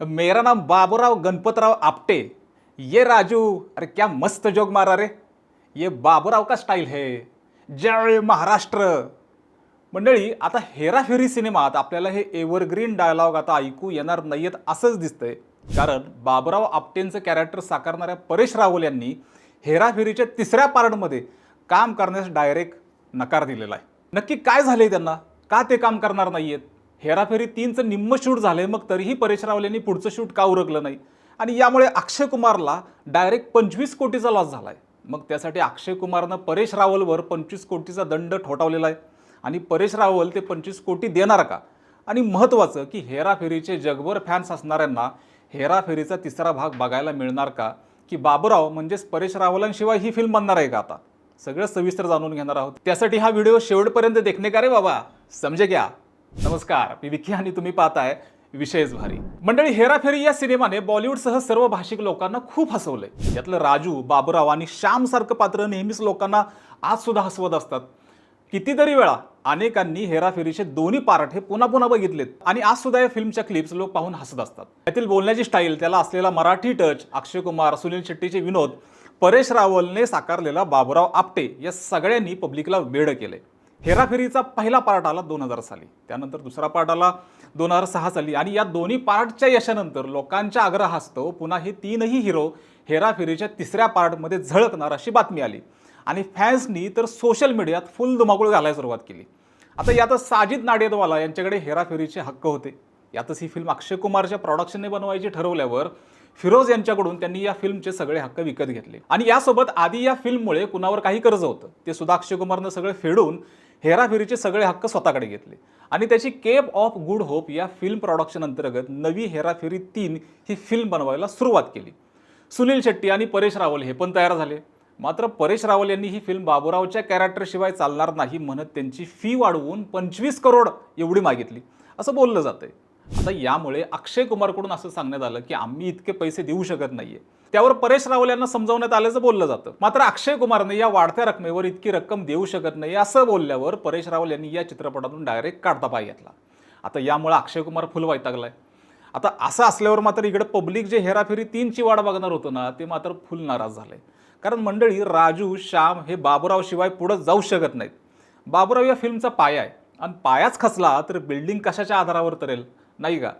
मेरा नाम बाबूराव गणपतराव आपटे। ये राजू अरे क्या मस्त जोग मारा रे। ये बाबूराव का स्टाईल है। जय महाराष्ट्र। मंडळी आता हेराफेरी सिनेमात आपल्याला हे एव्हरग्रीन डायलॉग आता ऐकू येणार नाहीयेत असंच दिसतंय. कारण बाबूराव आपटेंचं कॅरेक्टर साकारणाऱ्या परेश रावल यांनी हेराफेरीच्या तिसऱ्या पार्टमध्ये काम करण्यास डायरेक्ट नकार दिलेला आहे. नक्की काय झाले त्यांना? का ते काम करणार नाहीयेत? हेराफेरी तीनचं निम्म शूट झालंय मग तरीही परेश रावलेंनी पुढचं शूट का उरकलं नाही? आणि यामुळे अक्षय कुमारला डायरेक्ट पंचवीस कोटीचा लॉस झाला आहे मग त्यासाठी अक्षय कुमारनं परेश रावलवर पंचवीस कोटीचा दंड ठोठावलेला आहे. आणि परेश रावल ते पंचवीस कोटी देणार का? आणि महत्त्वाचं की हेराफेरीचे जगभर फॅन्स असणाऱ्यांना हेराफेरीचा तिसरा भाग बघायला मिळणार का? की बाबूराव म्हणजेच परेश रावलांशिवाय ही फिल्म बनणार आहे का आता? सगळं सविस्तर जाणून घेणार आहोत. त्यासाठी हा व्हिडिओ शेवटपर्यंत देखणे का रे बाबा? समजे घ्या. नमस्कार मी विकी आणि तुम्ही पाहताय विशेष भारी. मंडळी हेराफेरी या सिनेमाने बॉलिवूडसह सर्व भाषिक लोकांना खूप हसवलंय. यातलं राजू बाबूराव आणि श्याम सारखं पात्र नेहमीच लोकांना आज सुद्धा हसवत असतात. कितीतरी वेळा अनेकांनी हेराफेरीचे दोन्ही पार्ट हे पुन्हा पुन्हा बघितलेत आणि आज सुद्धा या फिल्मच्या क्लिप्स लोक पाहून हसत असतात. यातील बोलण्याची स्टाईल त्याला असलेला मराठी टच अक्षय कुमार सुनील शेट्टीचे विनोद परेश रावलने साकारलेला बाबूराव आपटे या सगळ्यांनी पब्लिकला वेड केले हेराफेरीचा पहिला पार्ट आला दोन हजार साली. त्यानंतर दुसरा पार्ट आला दोन हजार सहा साली. आणि या दोन्ही पार्टच्या यशानंतर लोकांच्या आग्रहास्तव पुन्हा हे तीनही हिरो हेराफेरीच्या तिसऱ्या पार्टमध्ये झळकणार अशी बातमी आली. आणि फॅन्सनी तर सोशल मीडियात फुल धुमाकूळ घालायला सुरुवात केली. आता यातच साजिद नाडेदवाला यांच्याकडे हेराफेरीचे हक्क होते. यातच ही फिल्म अक्षय कुमारच्या प्रॉडक्शनने बनवायची ठरवल्यावर फिरोज यांच्याकडून त्यांनी या फिल्मचे सगळे हक्क विकत घेतले. आणि यासोबत आधी या फिल्ममुळे कुणावर काही कर्ज होतं ते सुद्धा अक्षय कुमारनं सगळं फेडून हेराफेरीचे सगळे हक्क स्वतःकडे घेतले. आणि त्याची केप ऑफ गुड होप या फिल्म प्रॉडक्शन अंतर्गत नवी हेराफेरी तीन ही फिल्म बनवायला सुरुवात केली. सुनील शेट्टी आणि परेश रावल हे पण तयार झाले. मात्र परेश रावल यांनी ही फिल्म बाबूरावच्या कॅरेक्टरशिवाय चालणार नाही म्हणत त्यांची फी वाढवून पंचवीस करोड एवढी मागितली. असं बोललं जातंय. आता यामुळे अक्षय कुमारकडून असं सांगण्यात आलं की आम्ही इतके पैसे देऊ शकत नाहीये. त्यावर परेश रावल यांना समजावण्यात आल्याचं बोललं जातं. मात्र अक्षय कुमारने या वाढत्या रकमेवर इतकी रक्कम देऊ शकत नाही असं बोलल्यावर परेश रावल यांनी या चित्रपटातून डायरेक्ट काढता पाय घेतला. आता यामुळे अक्षय कुमार फुल वैतागलाय. आता असं असल्यावर मात्र इकडे पब्लिक जे हेराफेरी तीनची वाट बघणार होतं ना ते मात्र फुल नाराज झालंय. कारण मंडळी राजू श्याम हे बाबुराव शिवाय पुढं जाऊ शकत नाहीत. बाबुराव या फिल्मचा पाया आहे. आणि पायाच खचला तर बिल्डिंग कशाच्या आधारावर तरेल? नाही का?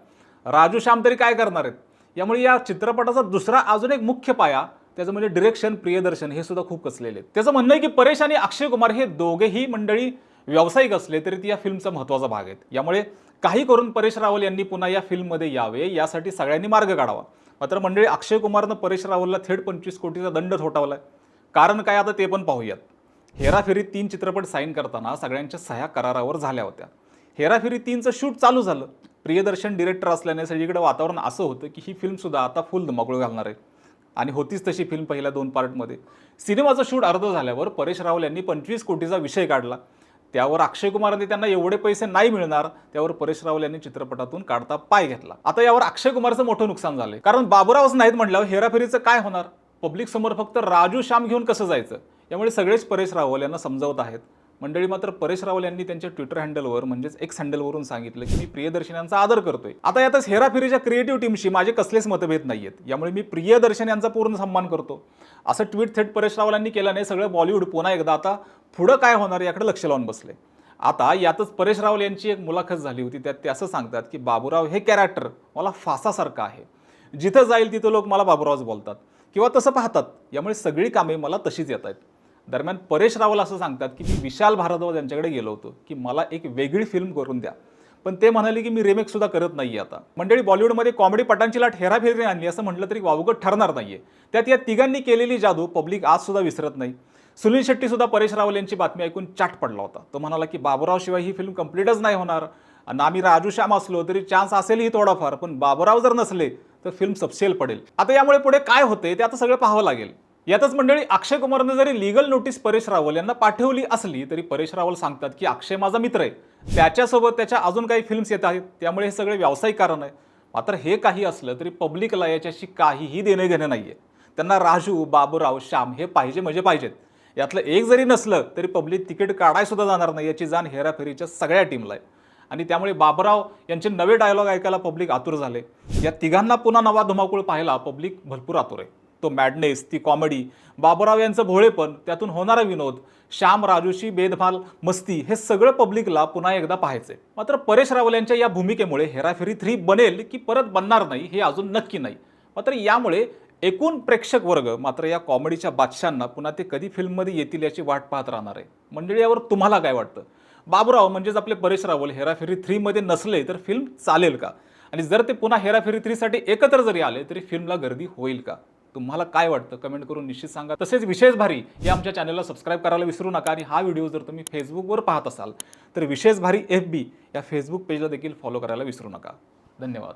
राजू श्याम तरी काय करणार आहेत? यामुळे या चित्रपटाचा दुसरा अजून एक मुख्य पाया त्याचं म्हणजे डिरेक्शन प्रियदर्शन हे सुद्धा खूप कसलेले आहेत. त्याचं म्हणणं आहे की परेश आणि अक्षय कुमार हे दोघेही मंडळी व्यावसायिक असले तरी ती या फिल्मचा महत्त्वाचा भाग आहेत. यामुळे काही करून परेश रावल यांनी पुन्हा या फिल्ममध्ये यावे यासाठी सगळ्यांनी मार्ग काढावा. मात्र मंडळी अक्षय कुमारनं परेश रावलला थेट पंचवीस कोटीचा दंड थोटावलाय कारण काय आता ते पण पाहूयात. हेराफेरी तीन चित्रपट साईन करताना सगळ्यांच्या सह्या करारावर झाल्या होत्या. हेराफेरी तीनचं शूट चालू झालं. प्रियदर्शन डिरेक्टर असल्याने सगळीकडे वातावरण असं होतं की ही फिल्मसुद्धा आता फुल धमाकूळ घालणार आहे. आणि होतीच तशी फिल्म पहिल्या दोन पार्टमध्ये सिनेमाचं शूट अर्ध झाल्यावर परेश रावल यांनी पंचवीस कोटीचा विषय काढला. त्यावर अक्षय कुमारने त्यांना एवढे पैसे नाही मिळणार त्यावर परेश रावल यांनी चित्रपटातून काढता पाय घेतला. आता यावर अक्षय कुमारचं मोठं नुकसान झालंय. कारण बाबुरावच नाहीत म्हटल्यावर हेराफेरीचं काय होणार? पब्लिक समोर फक्त राजू श्याम घेऊन कसं जायचं? यामुळे सगळेच परेश रावल यांना समजावत आहेत. मंडळी मात्र परेश रावल यांनी त्यांच्या ट्विटर हँडलवर म्हणजेच एक्स हँडलवरून सांगितलं की मी प्रियदर्शन यांचा आदर करतोय. आता यातच हेराफेरीच्या क्रिएटिव्ह टीमशी माझे कसलेच मतभेद नाहीयेत. यामुळे मी प्रियदर्शन यांचा पूर्ण सन्मान करतो. असं ट्विट थेट परेश रावल यांनी केल्याने सगळं बॉलिवूड पुन्हा एकदा आता पुढं काय होणार याकडे लक्ष लावून बसले. आता यातच परेश रावल यांची एक मुलाखत झाली होती. त्यात ते असं सांगतात की बाबूराव हे कॅरेक्टर मला फासासारखं आहे. जिथं जाईल तिथं लोक मला बाबूरावच बोलतात किंवा तसं पाहतात. यामुळे सगळी कामे मला तशीच येत आहेत दरम्यान परेश रावल असं सांगतात की मी विशाल भारद्वाज यांच्याकडे गेलो होतो की मला एक वेगळी फिल्म करून द्या. पण ते म्हणाले की मी रिमेक सुद्धा करत नाही आता. मंडळी बॉलिवूडमध्ये कॉमेडी पटांची लाट हेराफेरीने आणली असं म्हटलं तरी वावगत ठरणार नाहीये. त्यात या तिघांनी केलेली जादू पब्लिक आज सुद्धा विसरत नाही. सुनील शेट्टी सुद्धा परेश रावल यांची बातमी ऐकून चाट पडला होता. तो म्हणाला की बाबूराव शिवाय ही फिल्म कम्प्लीटच नाही होणार. आणि आम्ही राजू श्याम असलो तरी चान्स असेलही थोडाफार पण बाबूराव जर नसले तर फिल्म सपशेल पडेल. आता यामुळे पुढे काय होते ते आता सगळं पाहावं लागेल. यातच मंडळी अक्षय कुमारनं जरी लिगल नोटीस परेश रावल यांना पाठवली असली तरी परेश रावल सांगतात की अक्षय माझा मित्र आहे. त्याच्यासोबत त्याच्या अजून काही फिल्म्स येत आहेत. त्यामुळे हे सगळे व्यावसायिक कारण आहे. मात्र हे काही असलं तरी पब्लिकला याच्याशी काहीही देणे घेणं आहे त्यांना राजू बाबूराव श्याम हे पाहिजे म्हणजे पाहिजेत. यातलं एक जरी नसलं तरी पब्लिक तिकीट काढायसुद्धा जाणार नाही. याची जाण हेराफेरीच्या सगळ्या टीमला आहे. आणि त्यामुळे बाबूराव यांचे नवे डायलॉग ऐकायला पब्लिक आतुर झाले. या तिघांना पुन्हा नवा धुमाकूळ पाहायला पब्लिक भरपूर आतुर आहे. तो मॅडनेस ती कॉमेडी बाबुराव यांचं भोळेपण त्यातून होणारा विनोद श्याम राजूशी बेदभाल मस्ती हे सगळं पब्लिकला पुन्हा एकदा पाहायचंय. मात्र परेश रावल यांच्या या भूमिकेमुळे हेराफेरी थ्री बनेल की परत बनणार नाही हे अजून नक्की नाही. मात्र यामुळे एकूण प्रेक्षक वर्ग मात्र या कॉमेडीच्या बादशांना पुन्हा ते कधी फिल्ममध्ये येतील याची वाट पाहत राहणार आहे. मंडळी यावर तुम्हाला काय वाटतं? बाबुराव म्हणजेच आपले परेश रावल हेराफेरी थ्रीमध्ये नसले तर फिल्म चालेल का? आणि जर ते पुन्हा हेराफेरी थ्रीसाठी एकत्र जरी आले तरी फिल्मला गर्दी होईल का? तुम्हाला काय वाटतं? कमेंट करून निश्चित सांगा. तसेच विशेष भारी या आमच्या चॅनलला सबस्क्राईब करायला विसरू नका आणि हा व्हिडिओ जर तुम्ही फेसबुकवर पाहत असाल तर विशेष भारी एफ बी या फेसबुक पेजला देखील फॉलो करायला विसरू नका. धन्यवाद.